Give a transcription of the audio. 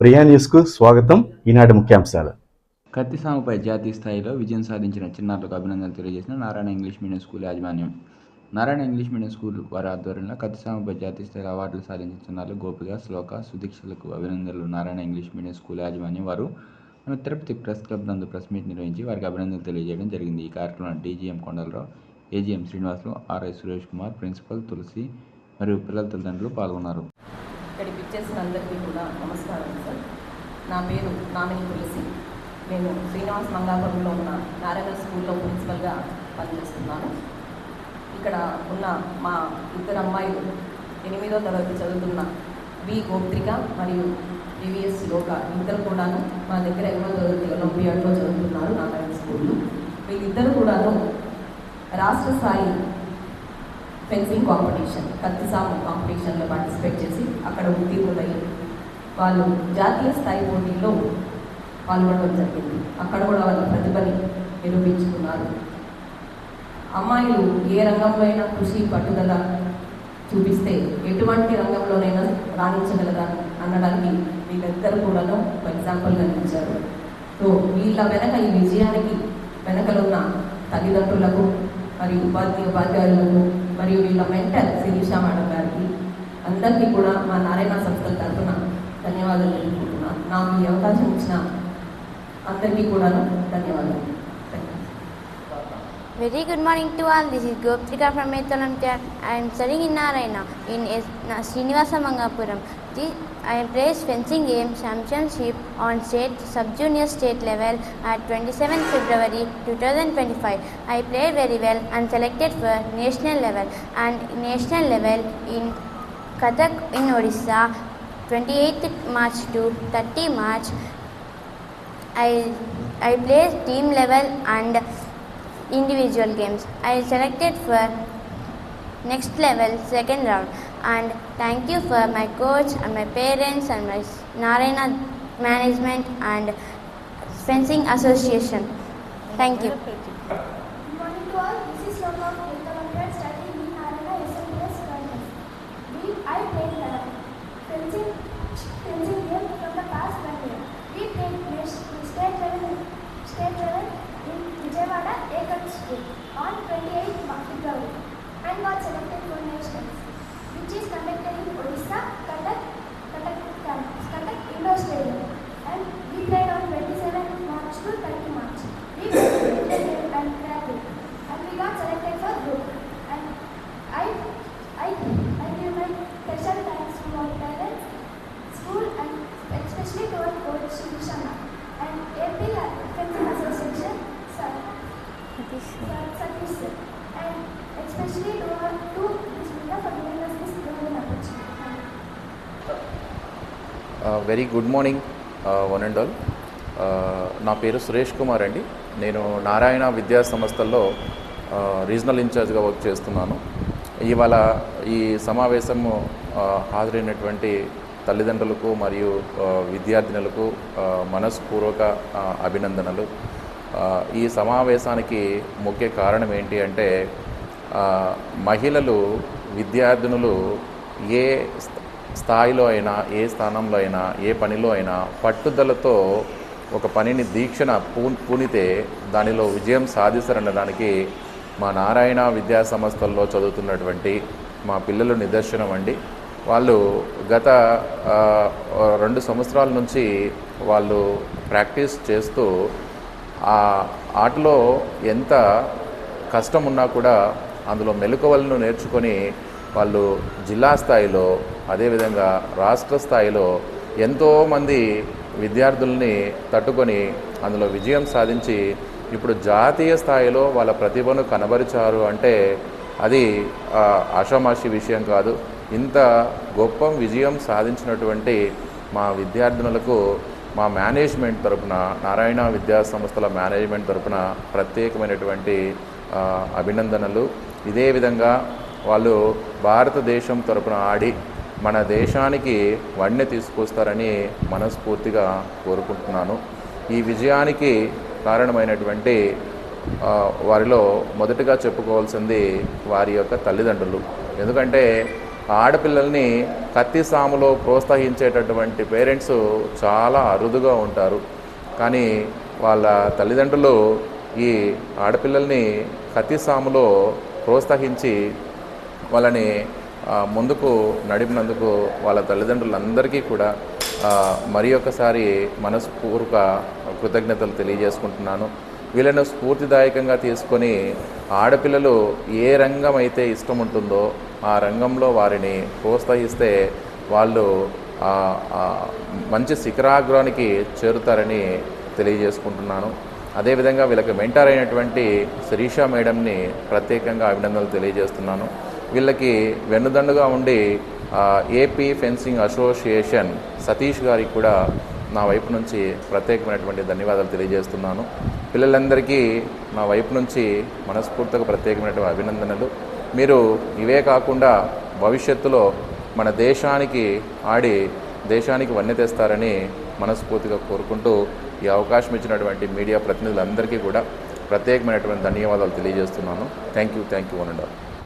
ప్రియా న్యూస్కు స్వాగతం. ఈనాటి ముఖ్యాంశాలు. కత్తి కత్తిసాముపై జాతీయ స్థాయిలో విజయం సాధించిన చిన్నారులకు అభినందనలు తెలియజేసిన నారాయణ ఇంగ్లీష్ మీడియం స్కూల్ యాజమాన్యం. నారాయణ ఇంగ్లీష్ మీడియం స్కూల్ వారి ఆధ్వర్యంలో కత్తి కత్తిసాముపై జాతీయ స్థాయిలో అవార్డులు సాధించిన చిన్నారులు గోపిక శ్లోక సుదీక్షలకు అభినందనలు. నారాయణ ఇంగ్లీష్ మీడియం స్కూల్ యాజమాన్యం వారు మన తిరుపతి ప్రెస్ క్లబ్ నందు ప్రెస్ మీట్ నిర్వహించి వారికి అభినందనలు తెలియజేయడం జరిగింది. ఈ కార్యక్రమంలో DGM Kondalarao AGM Srinivasulu RI Suresh Kumar principal Tulasi మరియు పిల్లల తల్లిదండ్రులు పాల్గొన్నారు. ఇక్కడికి ఇచ్చేసిన అందరికీ కూడా నమస్కారం సార్. నా పేరు నామిని తులసి. నేను శ్రీనివాస్ మంగాపురంలో ఉన్న నారాయణ స్కూల్లో ప్రిన్సిపల్గా పనిచేస్తున్నాను. ఇక్కడ ఉన్న మా ఇద్దరు అమ్మాయిలు ఎనిమిదో తరగతి చదువుతున్న వి గోత్రిక మరియు వివిఎస్ లోక ఇద్దరు కూడాను మా దగ్గర ఎనిమిదో తరగతి ఒలింపియాడ్లో చదువుతున్నారు నారాయణ స్కూల్లో. వీళ్ళిద్దరు కూడాను రాష్ట్ర స్థాయి ఫెన్సింగ్ కాంపిటీషన్ కత్తిసాము కాంపిటీషన్లో పార్టిసిపేట్ చేసి అక్కడ ఉత్తీర్ణులయ్యి వాళ్ళు జాతీయ స్థాయి పోటీల్లో పాల్గొనడం జరిగింది. అక్కడ కూడా వాళ్ళ ప్రతిభని నిరూపించుకున్నారు. అమ్మాయిలు ఏ రంగంలో అయినా కృషి పట్టుదల చూపిస్తే ఎటువంటి రంగంలోనైనా రాణించగలరా అనడానికి వీళ్ళిద్దరు కూడాను ఒక ఎగ్జాంపుల్గా నిలిచారు. సో వీళ్ళ వెనక ఈ విజయానికి వెనకలున్న తల్లిదండ్రులకు మరియు ఉపాధ్యాయ ఉపాధ్యాయులకు మరియు వీళ్ళ మెంటర్ శిరీష మేడం గారికి అందరికీ కూడా మా నారాయణ సంస్థల తరఫున ధన్యవాదాలు తెలుపుకుంటున్నాను నాకు ఈ అవకాశం ఇచ్చిన అందరికీ కూడాను ధన్యవాదాలు Thank you. Very good morning to all. This is Goptrika from Methalamtyar. I am studying in Narayana in S- Na- Srinivasa Mangapuram. I am placed fencing game championship on state sub-junior state level at 27 February 2025. I played very well and selected for national level and national level in Kathak in Odisha 28th March to 30 March. I I played team level and individual games. I selected for next level second round and thank you for my coach and my parents and my Narayana management and fencing association. Thank you. Morning all. This is in. We, I fencing, fencing from the past year. We in on 28th March February and got selected for nationals, which is conducted in Odisha, very good morning one and all నా పేరు సురేష్ కుమార్ అండి. నేను నారాయణ విద్యా సంస్థల్లో regional ఇన్ఛార్జ్గా work చేస్తున్నాను. ఇవాళ ఈ సమావేశము హాజరైనటువంటి తల్లిదండ్రులకు మరియు విద్యార్థినులకు మనస్పూర్వక అభినందనలు. ఈ సమావేశానికి ముఖ్య కారణం ఏంటి అంటే మహిళలు విద్యార్థినులు ఏ స్థాయిలో అయినా ఏ స్థానంలో అయినా ఏ పనిలో అయినా పట్టుదలతో ఒక పనిని దీక్షణ పూ పూనితే దానిలో విజయం సాధిస్తారనడానికి మా నారాయణ విద్యా సంస్థల్లో చదువుతున్నటువంటి మా పిల్లలు నిదర్శనం అండి. వాళ్ళు గత రెండు సంవత్సరాల నుంచి వాళ్ళు ప్రాక్టీస్ చేస్తూ ఆ ఆటలో ఎంత కష్టం ఉన్నా కూడా అందులో మెలకువలను నేర్చుకొని వాళ్ళు జిల్లా స్థాయిలో అదేవిధంగా రాష్ట్ర స్థాయిలో ఎంతోమంది విద్యార్థుల్ని తట్టుకొని అందులో విజయం సాధించి ఇప్పుడు జాతీయ స్థాయిలో వాళ్ళ ప్రతిభను కనబరిచారు అంటే అది ఆషామాషి విషయం కాదు. ఇంత గొప్ప విజయం సాధించినటువంటి మా విద్యార్థినులకు మా మేనేజ్మెంట్ తరపున నారాయణ విద్యా సంస్థల మేనేజ్మెంట్ తరపున ప్రత్యేకమైనటువంటి అభినందనలు. ఇదే విధంగా వాళ్ళు భారతదేశం తరపున ఆడి మన దేశానికి వన్నె తీసుకొస్తారని మనస్ఫూర్తిగా కోరుకుంటున్నాను. ఈ విజయానికి కారణమైనటువంటి వారిలో మొదటగా చెప్పుకోవాల్సింది వారి యొక్క తల్లిదండ్రులు. ఎందుకంటే ఆడపిల్లల్ని కత్తి సాములో ప్రోత్సహించేటటువంటి పేరెంట్స్ చాలా అరుదుగా ఉంటారు. కానీ వాళ్ళ తల్లిదండ్రులు ఈ ఆడపిల్లల్ని కత్తి సాములో ప్రోత్సహించి వాళ్ళని ముందుకు నడిపినందుకు వాళ్ళ తల్లిదండ్రులందరికీ కూడా మరి ఒకసారి మనస్పూర్వక కృతజ్ఞతలు తెలియజేసుకుంటున్నాను. వీళ్ళను స్ఫూర్తిదాయకంగా తీసుకొని ఆడపిల్లలు ఏ రంగం అయితే ఇష్టం ఉంటుందో ఆ రంగంలో వారిని ప్రోత్సహిస్తే వాళ్ళు మంచి శిఖరాగ్రానికి చేరుతారని తెలియజేసుకుంటున్నాను. అదేవిధంగా వీళ్ళకి మెంటార్ అయినటువంటి శిరీష మేడంని ప్రత్యేకంగా అభినందనలు తెలియజేస్తున్నాను. వీళ్ళకి వెన్నుదండుగా ఉండి ఏపీ ఫెన్సింగ్ అసోసియేషన్ సతీష్ గారికి కూడా నా వైపు నుంచి ప్రత్యేకమైనటువంటి ధన్యవాదాలు తెలియజేస్తున్నాను. పిల్లలందరికీ నా వైపు నుంచి మనస్ఫూర్తిగా ప్రత్యేకమైనటువంటి అభినందనలు. మీరు ఇవే కాకుండా భవిష్యత్తులో మన దేశానికి ఆడి దేశానికి వన్నె తెస్తారని మనస్ఫూర్తిగా కోరుకుంటూ ఈ అవకాశం ఇచ్చినటువంటి మీడియా ప్రతినిధులందరికీ కూడా ప్రత్యేకమైనటువంటి ధన్యవాదాలు తెలియజేస్తున్నాను. Thank you thank you one and all